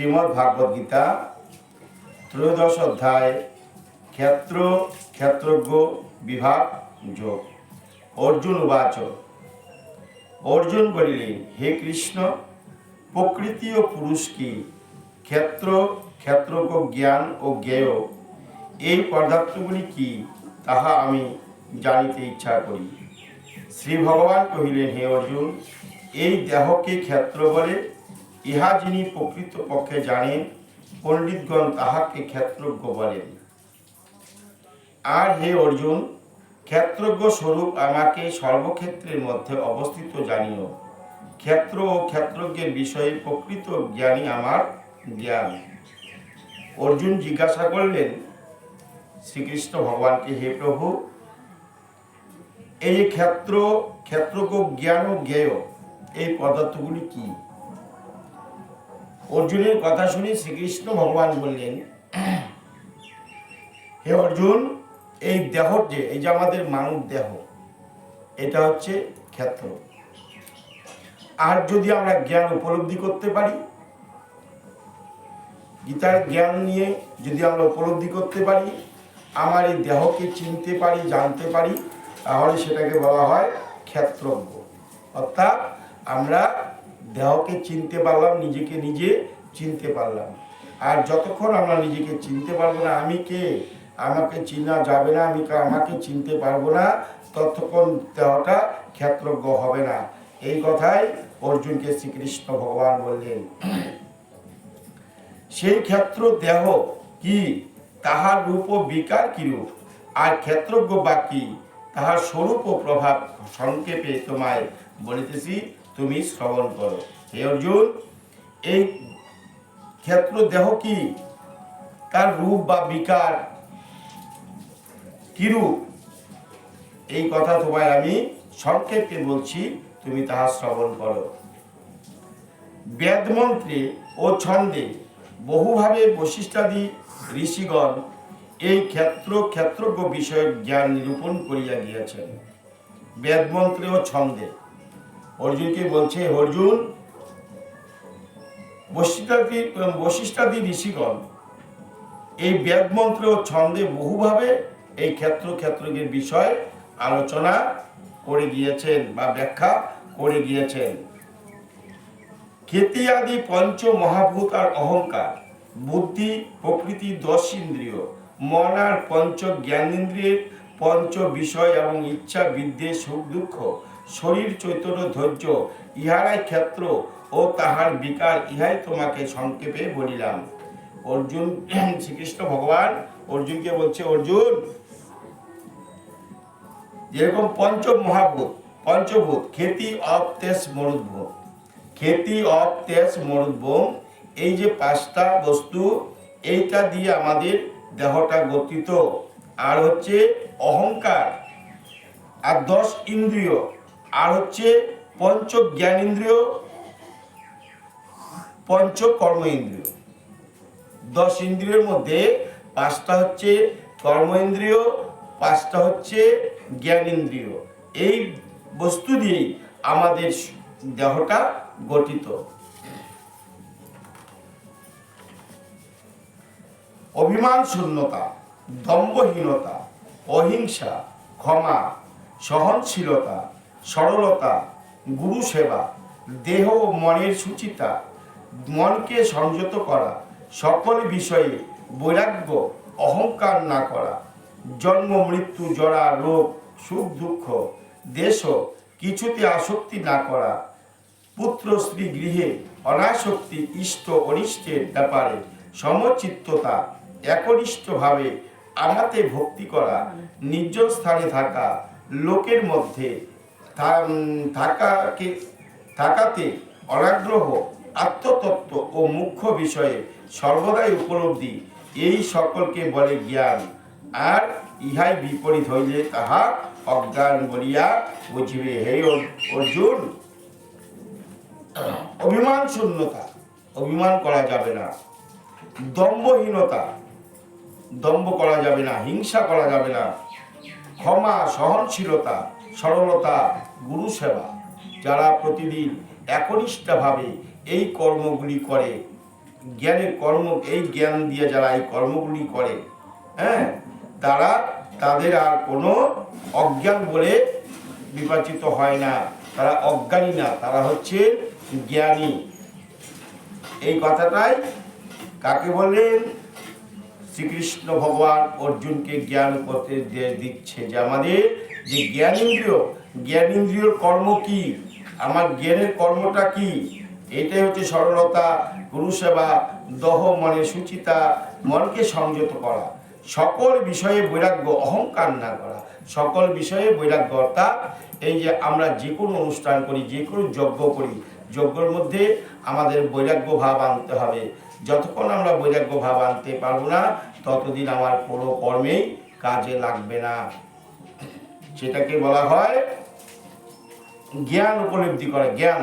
শ্রীমদ্ ভাগবত গীতা ত্রয়োদশ অধ্যায়, ক্ষেত্র, ক্ষেত্রজ্ঞ, বিভাগ, যোগ। অর্জুন উবাচ। অর্জুন বলিলেন, হে কৃষ্ণ, প্রকৃতি ও পুরুষ কি? ক্ষেত্র, ক্ষেত্রজ্ঞ জ্ঞান ও জ্ঞেয়, এই পদার্থগুলি কি? তাহা আমি জানিতে ইচ্ছা করি। শ্রী ভগবান কহিলেন, হে অর্জুন, এই দেহকে ক্ষেত্র বলে ইহা যিনি প্রকৃত পক্ষে জানেন, পণ্ডিতগণ তাহাকে ক্ষেত্রজ্ঞ বলেন। আর হে অর্জুন, ক্ষেত্রজ্ঞ স্বরূপ আমাকে সর্বক্ষেত্রের মধ্যে অবস্থিত জানিও। ক্ষেত্র ও ক্ষেত্রজ্ঞের বিষয়ে প্রকৃত জ্ঞানী আমার জ্ঞান। অর্জুন জিজ্ঞাসা করলেন, শ্রীকৃষ্ণ ভগবানকে হে প্রভু, এই ক্ষেত্র, ক্ষেত্রজ্ঞ জ্ঞান ও জ্ঞেয়, এই পদার্থগুলি কি? অর্জুনের কথা শুনে শ্রীকৃষ্ণ ভগবান বললেন, হে অর্জুন, এই দেহ যে, এই যে আমাদের মানব দেহ, এটা হচ্ছে ক্ষেত্র। আর যদি আমরা জ্ঞান উপলব্ধি করতে পারি, গীতার জ্ঞান নিয়ে যদি আমরা উপলব্ধি করতে পারি, আমার এই দেহকে চিনতে পারি, জানতে পারি, তাহলে সেটাকে বলা হয় ক্ষেত্রজ্ঞ। অর্থাৎ আমরা দেহকে চিনতে পারলাম, নিজেকে নিজে চিনতে পারলাম। আর যতক্ষণ আমরা নিজেকে চিনতে পারব না, আমি কে? আমাকে চিনা যাবে না, আমি আমাকে চিনতে পারব না, ততক্ষণ দেহটা ক্ষেত্রজ্ঞ হবে না। এই কথাই অর্জুনকে শ্রীকৃষ্ণ ভগবান বললেন। সেই ক্ষেত্র দেহ কি? তাহার রূপ ও বিকার কিরূপ? আর ক্ষেত্রজ্ঞ বা কি? তাহার স্বরূপ ও প্রভাব সংক্ষেপে তোমায় বলিতেছি তুমি শ্রবণ করো। হে অর্জুন, এই ক্ষেত্র দেহ কি? তার রূপ বা বিকার কিরূপ? এই কথা তোমায় আমি সংক্ষেপে বলছি, তুমি তাহা শ্রবণ করো। বেদমন্ত্রে ও ছন্দে বহুভাবে বৈশিষ্ট্যাদি ঋষিগণ এই ক্ষেত্র ক্ষেত্রজ্ঞ বিষয়ক জ্ঞান নিরূপণ করিয়া গিয়াছেন। বেদমন্ত্রে ও ছন্দে অর্জুনকে বলছে "হে অর্জুন বৈশিষ্ট্যাদি বৈশিষ্ট্যাদি ঋষিগণ, এই বেদমন্ত্র ও ছন্দে বহুভাবে এই ক্ষেত্র ক্ষেত্রজ্ঞের বিষয় আলোচনা করে গিয়েছেন বা ব্যাখ্যা করে গিয়েছেন। খ্যাতি আদি পঞ্চ মহাভূত আর অহংকার, বুদ্ধি, প্রকৃতি, দশ ইন্দ্রিয়, মন আর পঞ্চ জ্ঞানেন্দ্রিয়ের পঞ্চ বিষয় এবং ইচ্ছা বিদ্বেষ সুখ, দুঃখ শরীর চৈতন্য ধৈর্য, ইহারাই ক্ষেত্র ও তাহার বিকার, ইহাই তোমাকে সংক্ষেপে বলিলাম। অর্জুন শ্রীকৃষ্ণ ভগবান, অর্জুনকে বলছে, অর্জুন, যেরকম পঞ্চ মহাভূত, পঞ্চভূত, খেতি অফ তেজ মরুদ্ভূত খেতি অফ তেজ মরুদ্ভূম এই যে পাঁচটা বস্তু, এইটা দিয়ে আমাদের দেহটা গঠিত। আর হচ্ছে অহংকার, আর দশ ইন্দ্রিয় আর হচ্ছে পঞ্চ জ্ঞান ইন্দ্রিয় পঞ্চ কর্ম ইন্দ্রিয় দশ ইন্দ্রিয়ের মধ্যে পাঁচটা হচ্ছে কর্ম ইন্দ্রিয় পাঁচটা হচ্ছে জ্ঞান ইন্দ্রিয় এই বস্তু দিয়েই আমাদের দেহটা গঠিত। অভিমান শূন্যতা, দম্ভহীনতা, অহিংসা, ক্ষমা, সহনশীলতা সরলতা গুরু সেবা দেহ ও মনের সুচিতা, মনকে সংযত করা, সকল বিষয়ে বৈরাগ্য, অহংকার না করা, জন্ম, মৃত্যু, জরা, রোগ, সুখ, দুঃখ, দেশ কিছুতে আসক্তি না করা, পুত্র, স্ত্রী, গৃহে অনাসক্তি, ইষ্ট, অনিষ্টের ব্যাপারে সমচিত্ততা, একনিষ্ঠভাবে আমাতে ভক্তি করা, নির্জন স্থানে থাকা লোকের মধ্যে থাকাতে অনাগ্রহ, আত্মতত্ত্ব ও মুখ্য বিষয়ে সর্বদাই উপলব্ধি। এই সকলকে বলে জ্ঞান। আর ইহাই বিপরীত হইলে তাহা অজ্ঞান বলিয়া বুঝিবে। হে অর্জুন! অভিমান শূন্যতা। অভিমান করা যাবে না। দম্ভহীনতা। দম্ভ করা যাবে না। হিংসা করা যাবে না। ক্ষমা, সহনশীলতা। সরলতা, গুরু সেবা, যারা প্রতিদিন একনিষ্ঠভাবে এই কর্মগুলি করে, জ্ঞানের কর্ম, এই জ্ঞান দিয়ে যারা এই কর্মগুলি করে হ্যাঁ তারা তাদের আর কোনো অজ্ঞান বলে বিবেচিত হয় না। তারা অজ্ঞানী না, তারা হচ্ছে জ্ঞানী। এই কথাটাই কাকে বললেন শ্রীকৃষ্ণ ভগবান অর্জুনকে জ্ঞান করতে দিচ্ছে যে আমাদের যে জ্ঞানেন্দ্রিয় জ্ঞানেন্দ্রিয়র কর্ম কি? আমার জ্ঞানের কর্মটা কি? এটাই হচ্ছে সরলতা গুরু সেবা দহ মনে সুচিতা, মনকে সংযত করা। সকল বিষয়ে বৈরাগ্য, অহংকার না করা। সকল বিষয়ে বৈরাগ্য, অর্থাৎ এই যে আমরা যে কোনো অনুষ্ঠান করি, যে কোনো যজ্ঞ করি, যজ্ঞের মধ্যে আমাদের বৈরাগ্য ভাব আনতে হবে। যতক্ষণ আমরা বৈরাগ্য ভাব আনতে পারব না, ততদিন আমার কোনো কর্মেই কাজে লাগবে না। সেটাকে বলা হয় জ্ঞান উপলব্ধি করা জ্ঞান।